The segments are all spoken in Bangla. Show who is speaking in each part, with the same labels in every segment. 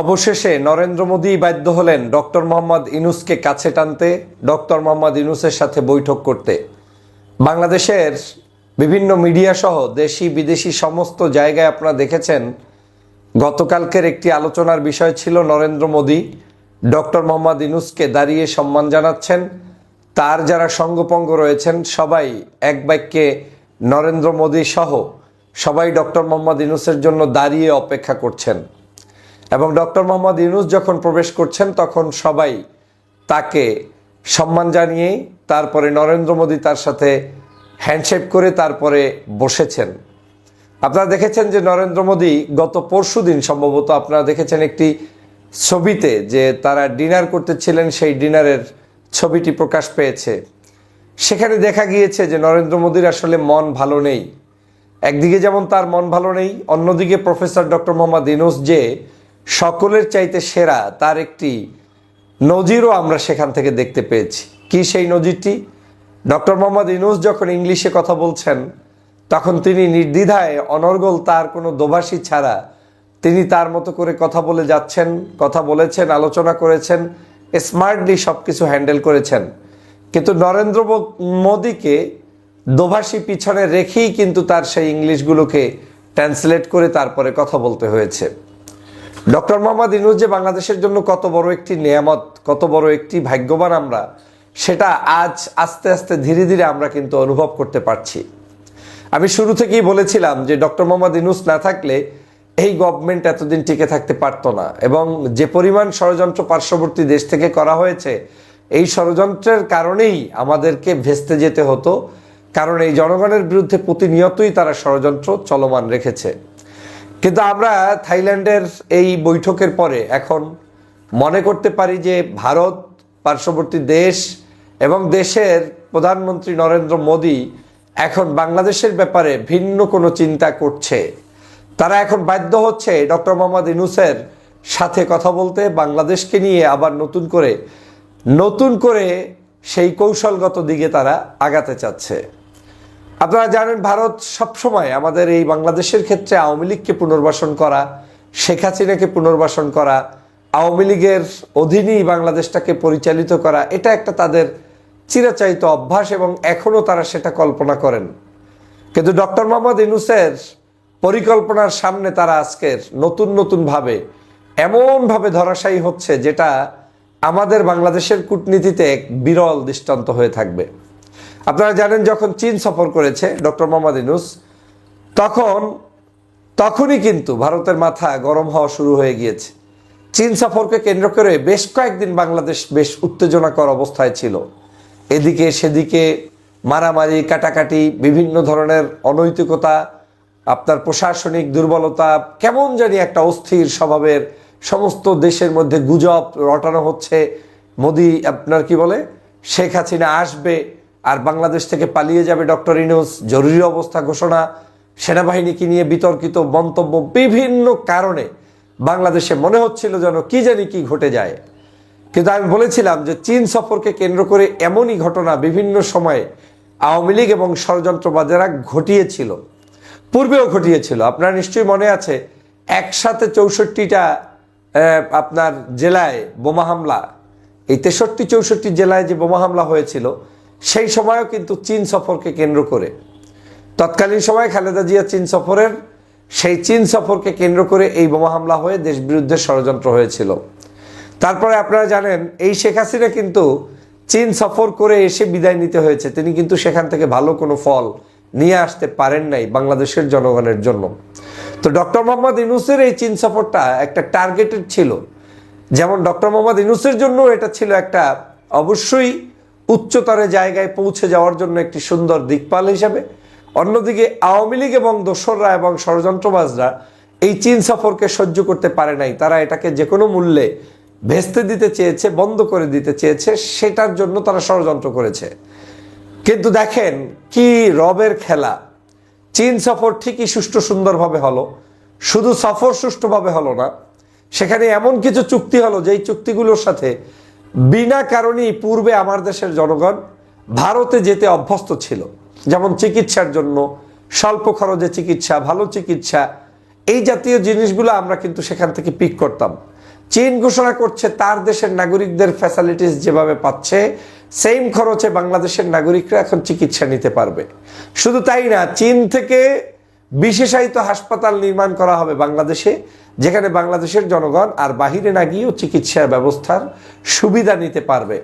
Speaker 1: অবশেষে নরেন্দ্র মোদী বাধ্য হলেন ডক্টর মোহাম্মদ ইনুসকে কাছে টানতে, ডক্টর মোহাম্মদ ইনুসের সাথে বৈঠক করতে। বাংলাদেশের বিভিন্ন মিডিয়া সহ দেশি বিদেশি সমস্ত জায়গায় আপনারা দেখেছেন, গতকালকের একটি আলোচনার বিষয় ছিল নরেন্দ্র মোদী ডক্টর মোহাম্মদ ইনুসকে দাঁড়িয়ে সম্মান জানাচ্ছেন। তার যারা সঙ্গপঙ্গ রয়েছেন, সবাই এক বাক্যে নরেন্দ্র মোদী সহ সবাই ডক্টর মোহাম্মদ ইনুসের জন্য দাঁড়িয়ে অপেক্ষা করছেন। এবং ডক্টর মোহাম্মদ ইউনুস যখন প্রবেশ করছেন, তখন সবাই তাকে সম্মান জানিয়ে তারপরে নরেন্দ্র মোদী তার সাথে হ্যান্ডশেক করে তারপরে বসেছেন। আপনারা দেখেছেন যে নরেন্দ্র মোদী গত পরশু দিন সম্ভবত আপনারা দেখেছেন একটি ছবিতে যে তারা ডিনার করতেছিলেন, সেই ডিনারের ছবিটি প্রকাশ পেয়েছে। সেখানে দেখা গিয়েছে যে নরেন্দ্র মোদীর আসলে মন ভালো নেই। একদিকে যেমন তার মন ভালো নেই, অন্যদিকে প্রফেসর ডক্টর মোহাম্মদ ইনুস যে সকলের চাইতে সেরা তার একটি নজিরও আমরা সেখান থেকে দেখতে পেয়েছি। কি সেই নজিরটি? ডক্টর মোহাম্মদ ইনুস যখন ইংলিশে কথা বলছেন, তখন তিনি নির্দ্বিধায় অনর্গল তার কোনো দোভাষী ছাড়া তিনি তার মতো করে কথা বলে যাচ্ছেন, কথা বলেছেন, আলোচনা করেছেন, স্মার্টলি সব কিছু হ্যান্ডেল করেছেন। কিন্তু নরেন্দ্র মোদীকে দোভাষী পিছনে রেখেই কিন্তু তার সেই ইংলিশগুলোকে ট্রান্সলেট করে তারপরে কথা বলতে হয়েছে। ডক্টর মোহাম্মদ ইনুজ যে বাংলাদেশের জন্য কত বড় একটি নিয়ামত, কত বড় একটি ভাগ্যবান আমরা, সেটা আজ আস্তে আস্তে ধীরে ধীরে আমরা কিন্তু অনুভব করতে পারছি। আমি শুরু থেকেই বলেছিলাম যে ডক্টর মোহাম্মদ ইনুস না থাকলে এই গভর্নমেন্ট এতদিন টিকে থাকতে পারতো না এবং যে পরিমাণ ষড়যন্ত্র পার্শ্ববর্তী দেশ থেকে করা হয়েছে, এই ষড়যন্ত্রের কারণেই আমাদেরকে ভেস্তে যেতে হতো, কারণ এই জনগণের বিরুদ্ধে প্রতিনিয়তই তারা ষড়যন্ত্র চলমান রেখেছে। কিন্তু আমরা থাইল্যান্ডের এই বৈঠকের পরে এখন মনে করতে পারি যে ভারত পার্শ্ববর্তী দেশ এবং দেশের প্রধানমন্ত্রী নরেন্দ্র মোদী এখন বাংলাদেশের ব্যাপারে ভিন্ন কোনো চিন্তা করছে। তারা এখন বাধ্য হচ্ছে ডক্টর মোহাম্মদ ইনুসের সাথে কথা বলতে বাংলাদেশকে নিয়ে আবার নতুন করে নতুন করে সেই কৌশলগত দিকে তারা আগাতে চাচ্ছে। আপনারা জানেন ভারত সবসময় আমাদের এই বাংলাদেশের ক্ষেত্রে আওয়ামী লীগকে পুনর্বাসন করা, শেখ হাসিনাকে পুনর্বাসন করা, আওয়ামী লীগের অধীনেই বাংলাদেশটাকে পরিচালিত করা, এটা একটা তাদের চিরাচারিত অভ্যাস এবং এখনও তারা সেটা কল্পনা করেন। কিন্তু ডক্টর মোহাম্মদ ইনুসের পরিকল্পনার সামনে তারা আজকের নতুন নতুনভাবে এমনভাবে ধরাশায়ী হচ্ছে যেটা আমাদের বাংলাদেশের কূটনীতিতে এক বিরল দৃষ্টান্ত হয়ে থাকবে। আপনারা জানেন যখন চীন সফর করেছে ডক্টর মোহাম্মদ ইনুস তখন, তখনই কিন্তু ভারতের মাথা গরম হওয়া শুরু হয়ে গিয়েছে। চীন সফরকে কেন্দ্র করে বেশ কয়েকদিন বাংলাদেশ বেশ উত্তেজনাকর অবস্থায় ছিল। এদিকে সেদিকে মারামারি, কাটাকাটি, বিভিন্ন ধরনের অনৈতিকতা, আপনার প্রশাসনিক দুর্বলতা, কেমন জানি একটা অস্থির স্বভাবের সমস্ত দেশের মধ্যে গুজব রটানো হচ্ছে। মোদি আপনার কি বলে, শেখ হাসিনা আসবে আর বাংলাদেশ থেকে পালিয়ে যাবে ডক্টর ইনুস জরুরি অবস্থা ঘোষণা। সেনাবাহিনীকে নিয়ে বিতর্কিত মন্তব্য বিভিন্ন কারণে বাংলাদেশে মনে হচ্ছিল যেন কি জানি কি ঘটে যায়। কিন্তু আমি বলেছিলাম যে চীন সফরকে কেন্দ্র করে এমনই ঘটনা বিভিন্ন সময়ে আওয়ামী লীগ এবং ষড়যন্ত্রবাদেরা ঘটিয়েছিল। পূর্বেও ঘটিয়েছিল। আপনার নিশ্চয়ই মনে আছে, একসাথে চৌষট্টিটা আপনার জেলায় বোমা হামলা। এই তেষট্টি, চৌষট্টি জেলায় যে বোমা হামলা হয়েছিল সেই সময়ও কিন্তু চীন সফরকে কেন্দ্র করে। তৎকালীন সময় খালেদা জিয়া চীন সফরের, সেই চীন সফরকে কেন্দ্র করে এই বোমা হামলা হয়ে দেশ বিরুদ্ধে ষড়যন্ত্র হয়েছিল। তারপরে আপনারা জানেন, এই শেখ হাসিনা কিন্তু চীন সফর করে এসে বিদায় নিতে হয়েছে। তিনি কিন্তু সেখান থেকে ভালো কোনো ফল নিয়ে আসতে পারেন নাই বাংলাদেশের জনগণের জন্য। তো ডক্টর মোহাম্মদ ইনুসের এই চীন সফরটা একটা টার্গেটেড ছিল। যেমন ডক্টর মোহাম্মদ ইনুসের জন্য এটা ছিল একটা অবশ্যই উচ্চতরে জায়গায় পৌঁছে যাওয়ার জন্য একটি সুন্দর দিকপাল হিসাবে। অন্যদিকে আওয়ামী লীগ এবং দোসররা এবং ষড়যন্ত্রবাজরা এই চীন সফরকে সহ্য করতে পারে নাই। তারা এটাকে যে কোনো মূল্যে ভেস্তে দিতে চেয়েছে, বন্ধ করে দিতে চেয়েছে, সেটার জন্য তারা ষড়যন্ত্র করেছে। কিন্তু দেখেন কি রবের খেলা। চীন সফর ঠিকই সুষ্ঠু সুন্দরভাবে হলো। শুধু সফর সুষ্ঠুভাবে হলো না, সেখানে এমন কিছু চুক্তি হলো, যেই চুক্তিগুলোর সাথে বিনা কারণেই পূর্বে আমার দেশের জনগণ ভারতে যেতে অভ্যস্ত ছিল। যেমন চিকিৎসার জন্য, স্বল্প খরচে চিকিৎসা, ভালো চিকিৎসা, এই জাতীয় জিনিসগুলো আমরা কিন্তু সেখান থেকে পিক করতাম। চীন ঘোষণা করছে তার দেশের নাগরিকদের ফ্যাসিলিটিস যেভাবে পাচ্ছে সেম খরচে বাংলাদেশের নাগরিকরা এখন চিকিৎসা নিতে পারবে। শুধু তাই না, চীন থেকে বিশেষায়িত হাসপাতাল নির্মাণ করা হবে বাংলাদেশে, যেখানে বাংলাদেশের জনগণ আর বাহিরে না গিয়েও চিকিৎসার ব্যবস্থার সুবিধা নিতে পারবে।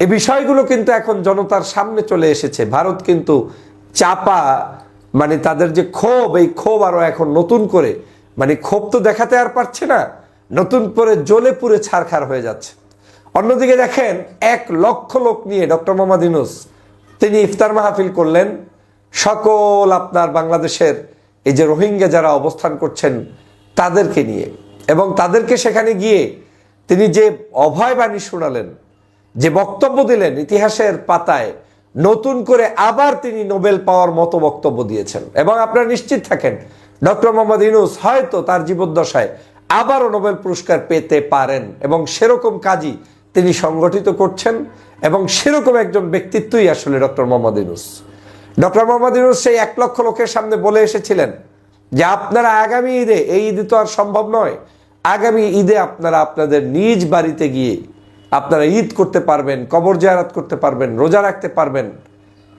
Speaker 1: এই বিষয়গুলো কিন্তু এখন জনতার সামনে চলে এসেছে। ভারত কিন্তু চাপা মানে তাদের যে ক্ষোভ, এই ক্ষোভ আরও এখন নতুন করে মানে ক্ষোভ তো দেখাতে আর পারছে না, নতুন করে জ্বলে পুড়ে ছারখার হয়ে যাচ্ছে। অন্যদিকে দেখেন, এক লক্ষ লোক নিয়ে ডক্টর মোহাম্মদ ইনুস তিনি ইফতার মাহফিল করলেন। সকল আপনার বাংলাদেশের এই যে রোহিঙ্গা যারা অবস্থান করছেন তাদেরকে নিয়ে এবং তাদেরকে সেখানে গিয়ে তিনি যে অভয় বাণী শোনালেন, যে বক্তব্য দিলেন ইতিহাসের পাতায়, নতুন করে আবার তিনি নোবেল পাওয়ার মতো বক্তব্য দিয়েছেন এবং আপনারা নিশ্চিত থাকেন, ডক্টর মোহাম্মদ ইনুস হয়তো তার জীবদ্দশায় আবারও নোবেল পুরস্কার পেতে পারেন এবং সেরকম কাজই তিনি সংগঠিত করছেন এবং সেরকম একজন ব্যক্তিত্বই আসলে ডক্টর মোহাম্মদ ইনুস ডক্টর মোহাম্মদ ইউনুস সেই এক লক্ষ লোকের সামনে বলে এসেছিলেন যে আপনারা আগামী ঈদে, এই ঈদে তো আর সম্ভব নয়। আগামী ঈদে আপনারা আপনাদের নিজ বাড়িতে গিয়ে আপনারা ঈদ করতে পারবেন, কবর জায়ারাত করতে পারবেন, রোজা রাখতে পারবেন।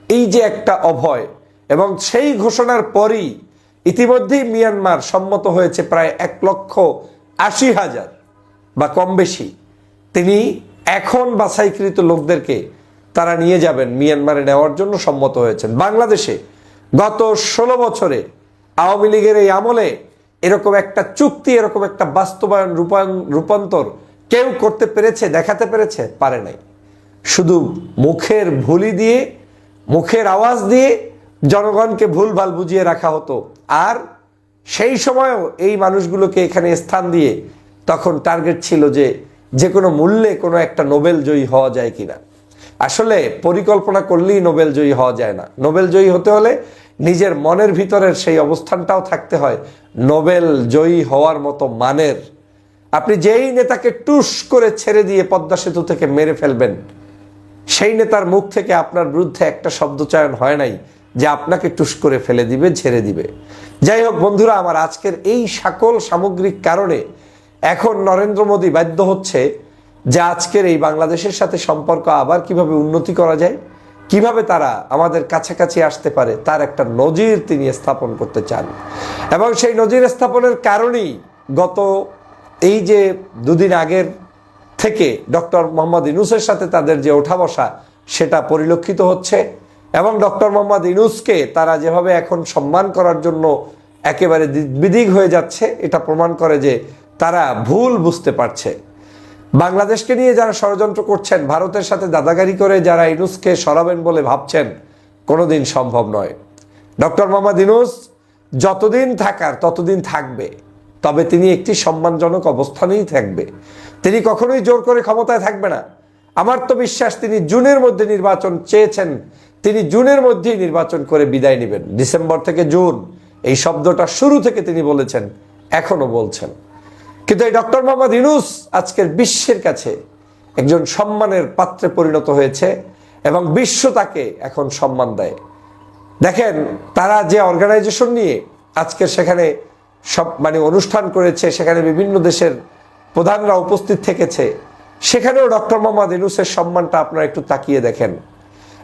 Speaker 1: এই যে একটা অভয়, এবং সেই ঘোষণার পরই ইতিমধ্যেই মিয়ানমার সম্মত হয়েছে প্রায় এক লক্ষ আশি হাজার, বা কম বেশি। তিনি এখন বাছাইকৃত লোকদেরকে তারা নিয়ে যাবেন মিয়ানমারে নেওয়ার জন্য সম্মত হয়েছেন। বাংলাদেশে গত ষোলো বছরে আওয়ামী লীগের এই আমলে এরকম একটা চুক্তি, এরকম একটা বাস্তবায়ন রূপায়ণ, রূপান্তর কেউ করতে পেরেছে, দেখাতে পেরেছে? পারে নাই। শুধু মুখের ভুলি দিয়ে, মুখের আওয়াজ দিয়ে জনগণকে ভুলভাল বুঝিয়ে রাখা হতো। আর সেই সময়ও এই মানুষগুলোকে এখানে স্থান দিয়ে তখন টার্গেট ছিল যে যে কোনো মূল্যে কোনো একটা নোবেল জয়ী হওয়া যায় কিনা। আসলে পরিকল্পনা করলেই নোবেল জয়ী হওয়া যায় না। নোবেল জয়ী হতে হলে নিজের মনের ভিতরের সেই অবস্থানটাও থাকতে হয়। নোবেল জয়ী হওয়ার মতো মানের। আপনি যেই নেতাকে টুস করে ছেড়ে দিয়ে পদ্মা সেতু থেকে মেরে ফেলবেন, সেই নেতার মুখ থেকে আপনার বিরুদ্ধে একটা শব্দচয়ন হয় নাই যে আপনাকে টুস করে ফেলে দিবে ছেড়ে দিবে। যাই হোক বন্ধুরা, আমার আজকের এই সকল সামগ্রিক কারণে এখন নরেন্দ্র মোদী বাধ্য হচ্ছে যে আজকের এই বাংলাদেশের সাথে সম্পর্ক আবার কীভাবে উন্নতি করা যায়, কীভাবে তারা আমাদের কাছাকাছি আসতে পারে, তার একটা নজির তিনি স্থাপন করতে চান। এবং সেই নজির স্থাপনের কারণেই গত এই যে দুদিন আগের থেকে ডক্টর মোহাম্মদ ইনুসের সাথে তাদের যে ওঠা বসা সেটা পরিলক্ষিত হচ্ছে এবং ডক্টর মোহাম্মদ ইনুসকে তারা যেভাবে এখন সম্মান করার জন্য একেবারে বিদিক হয়ে যাচ্ছে, এটা প্রমাণ করে যে তারা ভুল বুঝতে পারছে। বাংলাদেশকে নিয়ে যারা ষড়যন্ত্র করছেন, ভারতের সাথে দাদাগারি করে যারা ইনুসকে সরাবেন বলে ভাবছেন, কোনোদিন সম্ভব নয়। ডক্টর মোহাম্মদ ইনুস যতদিন থাকার ততদিন থাকবে, তবে তিনি একটি সম্মানজনক অবস্থানেই থাকবে। তিনি কখনোই জোর করে ক্ষমতায় থাকবে না। আমার তো বিশ্বাস, তিনি জুনের মধ্যে নির্বাচন চেয়েছেন, তিনি জুনের মধ্যেই নির্বাচন করে বিদায় নেবেন। ডিসেম্বর থেকে জুন, এই শব্দটা শুরু থেকে তিনি বলেছেন, এখনও বলছেন। কিন্তু এই ডক্টর মোহাম্মদ ইনুস আজকের বিশ্বের কাছে একজন সম্মানের পাত্রে পরিণত হয়েছে এবং বিশ্ব তাকে এখন সম্মান দেয়। দেখেন, তারা যে অর্গানাইজেশন নিয়ে আজকে সেখানে সব মানে অনুষ্ঠান করেছে, সেখানে বিভিন্ন দেশের প্রধানরা উপস্থিত থেকেছে, সেখানেও ডক্টর মোহাম্মদ ইনুসের সম্মানটা আপনারা একটু তাকিয়ে দেখেন।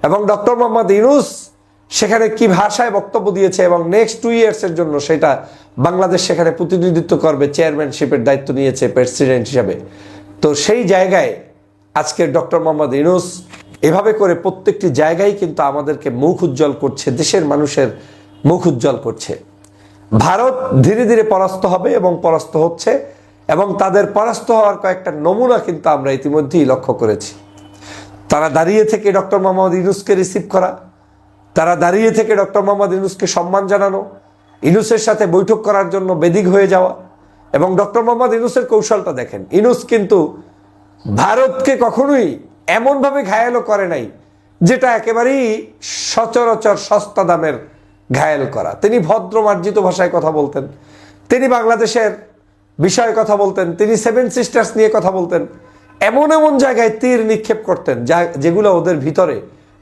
Speaker 1: এবং ডক্টর মোহাম্মদ ইনুস সেখানে কি ভাষায় বক্তব্য দিয়েছে এবং নেক্সট টু ইয়ার্সের জন্য সেটা বাংলাদেশ সেখানে প্রতিনিধিত্ব করবে চেয়ারম্যানশিপের দায়িত্ব নিয়েছে প্রেসিডেন্ট হিসাবে। তো সেই জায়গায় আজকের ডক্টর মোহাম্মদ ইনুস এভাবে করে প্রত্যেকটি জায়গায় কিন্তু আমাদেরকে মুখ উজ্জ্বল করছে, দেশের মানুষের মুখ উজ্জ্বল করছে। ভারত ধীরে ধীরে পরাস্ত হবে এবং পরাস্ত হচ্ছে এবং তাদের পরাস্ত হওয়ার কয়েকটা নমুনা কিন্তু আমরা ইতিমধ্যেই লক্ষ্য করেছি। তারা দাঁড়িয়ে থেকে ডক্টর মোহাম্মদ ইনুসকে রিসিভ করা তারা দাঁড়িয়ে থেকে ডক্টর মোহাম্মদ ইনুসকে সম্মান জানানো ইনুসের সাথে বৈঠক করার জন্য বেদিক হয়ে যাওয়া এবং ডক্টর মোহাম্মদ ইনুসের কৌশলটা দেখেন। ইনুস কিন্তু ভারতকে কখনোই এমনভাবে ঘায়ালও করে নাই যেটা একেবারেই সচরাচর সস্তা দামের ঘায়াল করা। তিনি ভদ্র মার্জিত ভাষায় কথা বলতেন, তিনি বাংলাদেশের বিষয়ে কথা বলতেন, তিনি সেভেন সিস্টার্স নিয়ে কথা বলতেন, এমন এমন জায়গায় তীর নিক্ষেপ করতেন যা যেগুলো ওদের ভিতরে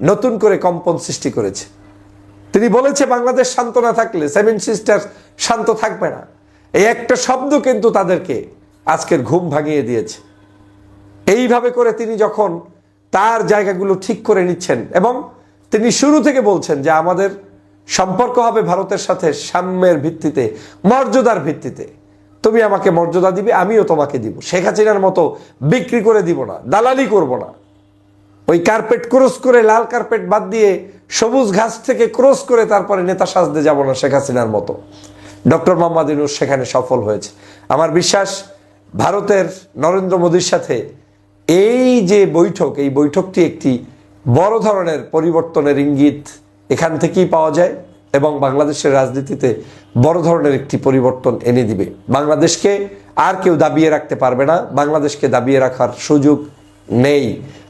Speaker 1: নতুন করে কম্পন সৃষ্টি করেছে। তিনি বলেছে, বাংলাদেশ শান্ত না থাকলে সেভেন সিস্টার শান্ত থাকবে না। এই একটা শব্দ কিন্তু তাদেরকে আজকের ঘুম ভাঙিয়ে দিয়েছে। এইভাবে করে তিনি যখন তার জায়গাগুলো ঠিক করে নিচ্ছেন এবং তিনি শুরু থেকে বলছেন যে, আমাদের সম্পর্ক হবে ভারতের সাথে সাম্যের ভিত্তিতে, মর্যাদার ভিত্তিতে। তুমি আমাকে মর্যাদা দিবে, আমিও তোমাকে দিব। শেখ হাসিনার মতো বিক্রি করে দিব না, দালালি করব না। ওই কার্পেট ক্রস করে, লাল কার্পেট বাদ দিয়ে সবুজ ঘাস থেকে ক্রস করে তারপরে নেতা সাজতে যাব না শেখ হাসিনার মতো। ডক্টর মোহাম্মদ ইউনুস সেখানে সফল হয়েছে। আমার বিশ্বাস, ভারতের নরেন্দ্র মোদীর সাথে এই যে বৈঠক, এই বৈঠকটি একটি বড় ধরনের পরিবর্তনের ইঙ্গিত এখান থেকেই পাওয়া যায় এবং বাংলাদেশের রাজনীতিতে বড় ধরনের একটি পরিবর্তন এনে দিবে। বাংলাদেশকে আর কেউ দাবিয়ে রাখতে পারবে না। বাংলাদেশকে দাবিয়ে রাখার সুযোগ নেই।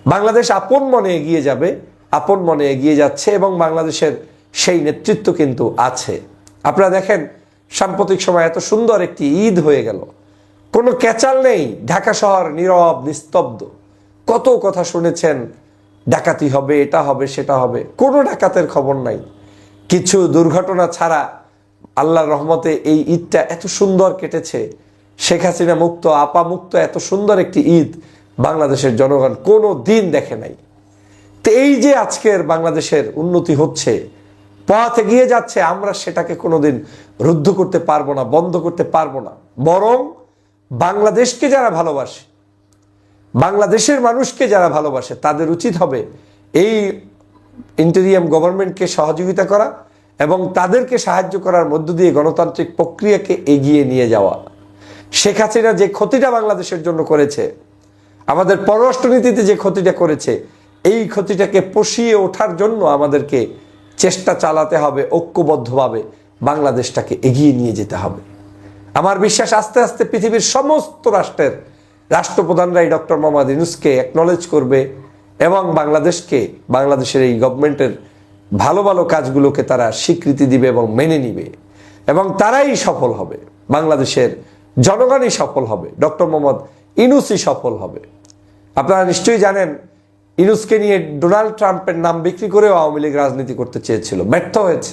Speaker 1: বাংলাদেশ আপন মনে এগিয়ে যাবে, আপন মনে এগিয়ে যাচ্ছে এবং বাংলাদেশের সেই নেতৃত্ব কিন্তু আছে। আপনারা দেখেন, সাম্প্রতিক সময় এত সুন্দর একটি ঈদ হয়ে গেল। কোনো ক্যাচাল নেই, ঢাকা শহর নীরব, নিস্তব্ধ। কত কথা শুনেছেন, ডাকাতি হবে, এটা হবে, সেটা হবে। কোনো ডাকাতের খবর নাই। কিছু দুর্ঘটনা ছাড়া আল্লাহর রহমতে এই ঈদটা এত সুন্দর কেটেছে। শেখ হাসিনা মুক্ত, আপা মুক্ত, এত সুন্দর একটি ঈদ। বাংলাদেশের জনগণ কোনো দিন দেখে নাই। তো এই যে আজকের বাংলাদেশের উন্নতি হচ্ছে, পথ এগিয়ে যাচ্ছে, আমরা সেটাকে কোনোদিন রুদ্ধ করতে পারব না, বন্ধ করতে পারব না। বরং বাংলাদেশকে যারা ভালোবাসে, বাংলাদেশের মানুষকে যারা ভালোবাসে, তাদের উচিত হবে এই ইন্টেরিয়াম গভর্নমেন্টকে সহযোগিতা করা এবং তাদেরকে সাহায্য করার মধ্য দিয়ে গণতান্ত্রিক প্রক্রিয়াকে এগিয়ে নিয়ে যাওয়া। শেখ হাসিনা যে ক্ষতিটা বাংলাদেশের জন্য করেছে আমাদের পররাষ্ট্রনীতিতে যে ক্ষতিটা করেছে, এই ক্ষতিটাকে পশিয়ে ওঠার জন্য আমাদেরকে চেষ্টা চালাতে হবে, ঐক্যবদ্ধভাবে বাংলাদেশটাকে এগিয়ে নিয়ে যেতে হবে। আমার বিশ্বাস, আস্তে আস্তে পৃথিবীর সমস্ত রাষ্ট্রের রাষ্ট্রপ্রধানরাই ডক্টর মোহাম্মদ ইউনুসকে অ্যাকনলেজ করবে এবং বাংলাদেশকে, বাংলাদেশের এই গভর্নমেন্টের ভালো ভালো কাজগুলোকে তারা স্বীকৃতি দিবে এবং মেনে নিবে। এবং তারাই সফল হবে, বাংলাদেশের জনগণই সফল হবে, ডক্টর মোহাম্মদ ইনুসই সফল হবে। আপনারা নিশ্চয়ই জানেন, ইনুসকে নিয়ে ডোনাল্ড ট্রাম্পের নাম বিক্রি করেও আওয়ামী লীগ রাজনীতি করতে চেয়েছিল। ব্যর্থ হয়েছে।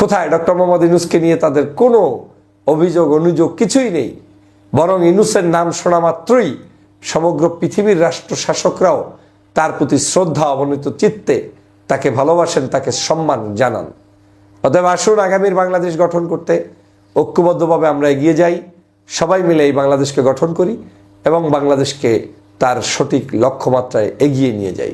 Speaker 1: কোথায়? ডক্টর মোহাম্মদ ইনুসকে নিয়ে তাদের কোনো অভিযোগ, অনুযোগ কিছুই নেই। বরং ইনুসের নাম শোনা মাত্রই সমগ্র পৃথিবীর রাষ্ট্র শাসকরাও তার প্রতি শ্রদ্ধা অবনীত চিত্তে তাকে ভালোবাসেন, তাকে সম্মান জানান। অতএব আসুন, আগামীর বাংলাদেশ গঠন করতে ঐক্যবদ্ধভাবে আমরা এগিয়ে যাই। সবাই মিলে এই বাংলাদেশকে গঠন করি এবং বাংলাদেশকে তার সঠিক লক্ষ্যমাত্রায় এগিয়ে নিয়ে যাই